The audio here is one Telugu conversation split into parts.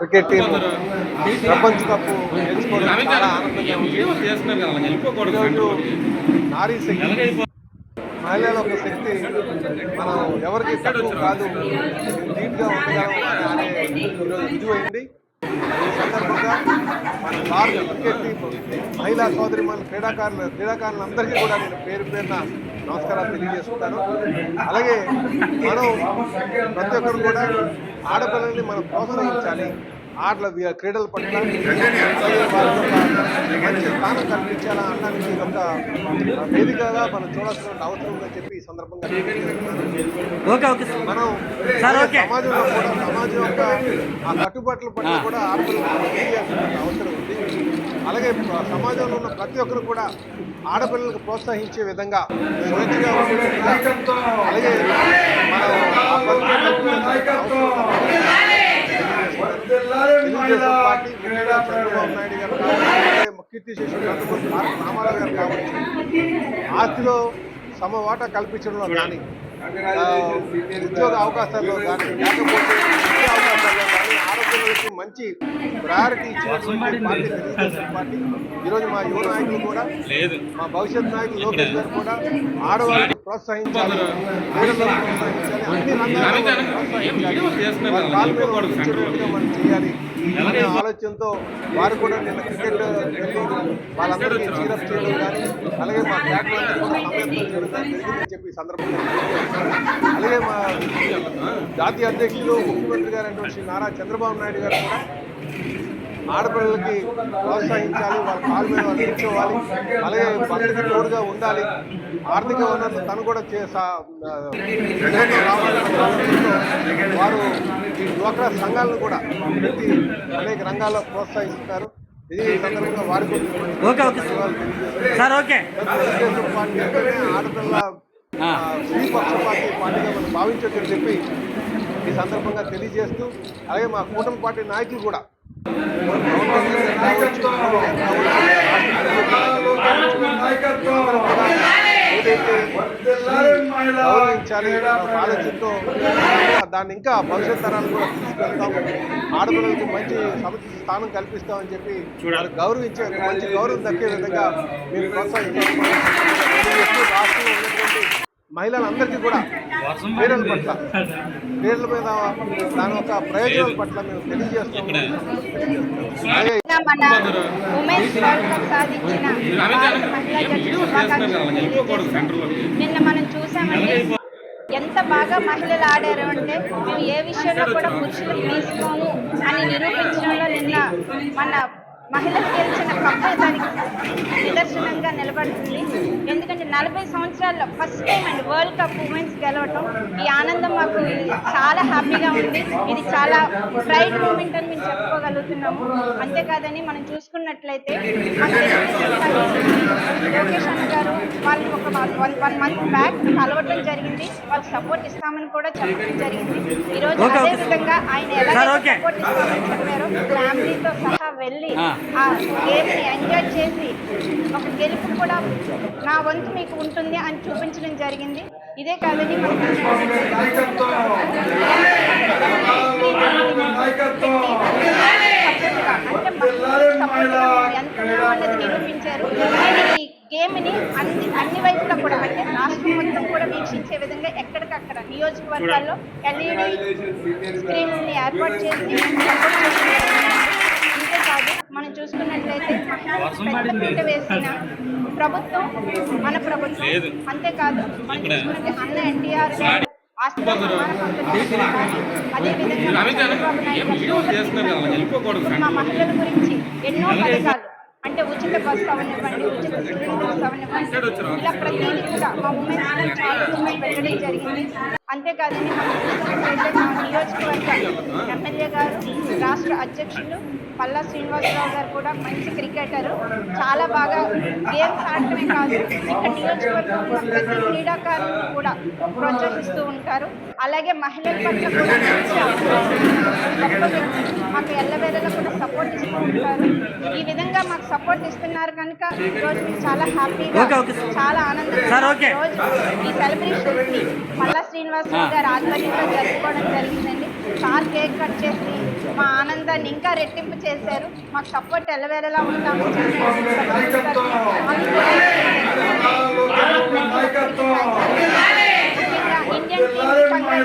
క్రికెట్ టీం ప్రపంచ కప్ గెలుచుకోవడం చాలా ఆనందంగా నారీ శక్తి. మహిళల ఒక శక్తి మనం ఎవరికి తక్కువ కాదు. ధీటుగా ఉండగలం అనే ఈరోజు రుజువైంది. ఈ సందర్భంగా మన భారత క్రికెట్ టీం మహిళా సోదరి మన క్రీడాకారులు క్రీడాకారులందరికీ కూడా నేను పేరు పేరున నమస్కారాలు తెలియజేస్తున్నాను అలాగే మనం ప్రతి ఒక్కరు కూడా ఆడపిల్లల్ని మనం ప్రోత్సహించాలి. ఆటల క్రీడల పట్ల స్థానం కల్పించాలా అనడానికి ఒక వేదికగా మనం చూడాల్సిన అవసరం ఉందని చెప్పి ఈ సందర్భంగా. మనం. సమాజంలో కూడా సమాజం యొక్క ఆ కట్టుబాట్ల పట్ల కూడా తెలియాల్సిన అవసరం ఉంది అలాగే సమాజంలో ఉన్న ప్రతి ఒక్కరు కూడా ఆడపిల్లలకు ప్రోత్సహించే విధంగా, అలాగే మనం ఆ పరిస్థితులను కల్పించాల్సిన అవసరం తెలుగుదేశం పార్టీ ముఖ్యంగా చంద్రబాబు నాయుడు గారు రామారావు కావచ్చు ఆస్తిలో సమ వాటా కల్పించడంలో కానీ ఉద్యోగ అవకాశాల్లో కానీ లేకపోతే అవకాశాల్లో కానీ ఆరోగ్యాలకి మంచి ప్రయారిటీ ఇచ్చినటువంటి పార్టీ తెలుగుదేశం పార్టీ. ఈరోజు మా యువ నాయకులు కూడా మా భవిష్యత్ నాయకులు లోకేష్ గారు కూడా ఆడవాళ్ళని ప్రోత్సహించాలి. కాలు చేయాలి అనే ఆలోచనతో వారు కూడా నిన్న క్రికెట్ వెళ్ళి వాళ్ళందరికీ చీరప్ చేయడం కానీ అలాగే మా జరిగిందని చెప్పి సందర్భంగా. అలాగే మా జాతీయ అధ్యక్షులు ముఖ్యమంత్రి గారు అయినటువంటి శ్రీ నారా చంద్రబాబు నాయుడు గారు కూడా ఆడపిల్లలకి ప్రోత్సహించాలి వాళ్ళ కాళ్ళ మీద వాళ్ళు అలాగే భర్తకి తోడుగా ఉండాలి. ఆర్థిక వనరులు తను కూడా వారు ఈ డ్వాక్రా సంఘాలను కూడా పెట్టి అనేక రంగాల్లో ప్రోత్సహిస్తున్నారు. ఇది సందర్భంగా అంటేనే ఆడపిల్ల పార్టీగా మనం భావించొచ్చని చెప్పి ఈ సందర్భంగా తెలియజేస్తూ అలాగే మా కూటమి పార్టీ నాయకులు కూడా పవన్ ఏదైతే గౌరవించాలి ఆలోచనతో దాన్ని ఇంకా భవిష్యత్ తరాలు కూడా తీసుకెళ్తాం ఆడపిల్లలకు మంచి సముచిత స్థానం కల్పిస్తామని చెప్పి వారికి గౌరవించే మంచి గౌరవం దక్కే విధంగా మీరు తెలియజేస్తూ రాష్ట్రంలో ఉన్నటువంటి మహిళలందరికీ కూడా క్రీడల పట్ల క్రీడల మీద దాని యొక్క ప్రయోజనాల పట్ల మేము తెలియజేస్తున్నాం అలాగే మన ఉమెన్స్ వరల్డ్ కప్ సాధించిన మహిళా జట్టు శుభాకాంక్షలు. నిన్న మనం చూసామంటే ఎంత బాగా మహిళలు ఆడారు అంటే మేము ఏ విషయంలో కూడా పురుషులు తీసుకోము అని నిరూపించడంలో నిన్న మన మహిళలు గెలిచిన కప్పు దానికి నిదర్శనంగా నిలబడుతుంది. ఎందుకంటే నలభై సంవత్సరాల్లో ఫస్ట్ టైం అండి వరల్డ్ కప్ ఉమెన్స్ గెలవటం ఈ ఆనందం మాకు చాలా హ్యాపీగా ఉంది. ఇది చాలా ప్రైడ్ మూమెంట్ అని మేము చెప్పుకోగలుగుతున్నాము. అంతేకాదని మనం చూసుకున్నట్లయితే లోకేష్ అన్న గారు వాళ్ళని ఒక వన్ వన్ మంత్ బ్యాక్ కలవటం జరిగింది. వాళ్ళకి సపోర్ట్ ఇస్తామని కూడా చెప్పడం జరిగింది. ఈ రోజు ఓకే, అదే. విధంగా ఆయన ఎలా. సపోర్ట్ ఇస్తామని చెప్పారో ఫ్యామిలీతో సహా వెళ్ళి ఆ. గేమ్ని ఎంజాయ్ చేసి ఒక గెలుపు కూడా నా వంతు మీకు ఉంటుంది అని చూపించడం జరిగింది ఇదే కాదని మనం నిరూపించారు ఈ గేమ్ని అన్ని అన్ని వైపులా కూడా అంటే రాష్ట్రం మొత్తం కూడా వీక్షించే విధంగా ఎక్కడికక్కడ నియోజకవర్గాల్లో ఎల్ఈడి స్క్రీన్ని ఏర్పాటు చేసి సపోర్ట్ చేస్తున్నారు ఇంతే కాదు మనం చూసుకున్నట్లయితే పెద్ద వేసిన ప్రభుత్వం మన ప్రభుత్వం అంతేకాదు మనం చూసుకున్నట్టే అన్న ఎన్టీఆర్ అదేవిధంగా మా మహిళల గురించి ఎన్నో పథకాలు ఉచిత బస్సు అవనివ్వండి ఉచిత సిలిండర్స్ అవనివ్వండి ఇలా ప్రతిదీ కూడా మా ఉమెన్స్ చాలా దృష్టి పెట్టడం జరిగింది. అంతేకాదని మనం చూసుకున్నట్లయితే మా నియోజకవర్గ ఎమ్మెల్యే గారు రాష్ట్ర అధ్యక్షులు పల్లా శ్రీనివాసరావు గారు కూడా మంచి క్రికెటర్ చాలా బాగా గేమ్స్ ఆడటమే కాదు ఇక్కడ నియోజకవర్గంలో ప్రతి క్రీడాకారులను కూడా ప్రోత్సహిస్తూ ఉంటారు. అలాగే మహిళల పట్ల కూడా విధంగా మాకు సపోర్ట్ ఇస్తున్నారు కనుక ఈరోజు మేము చాలా హ్యాపీగా చాలా ఆనందంగా రోజు ఈ సెలబ్రేషన్ మల్లా శ్రీనివాసరావు ah. గారి ఆధ్వర్యంలో జరుపుకోవడం జరిగిందండి. సార్ కేక్ కట్ చేసి మా ఆనందాన్ని ఇంకా రెట్టింపు చేశారు. మాకు సపోర్ట్ ఎలవేరేలా ఉంటాము Indian thank you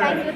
thank you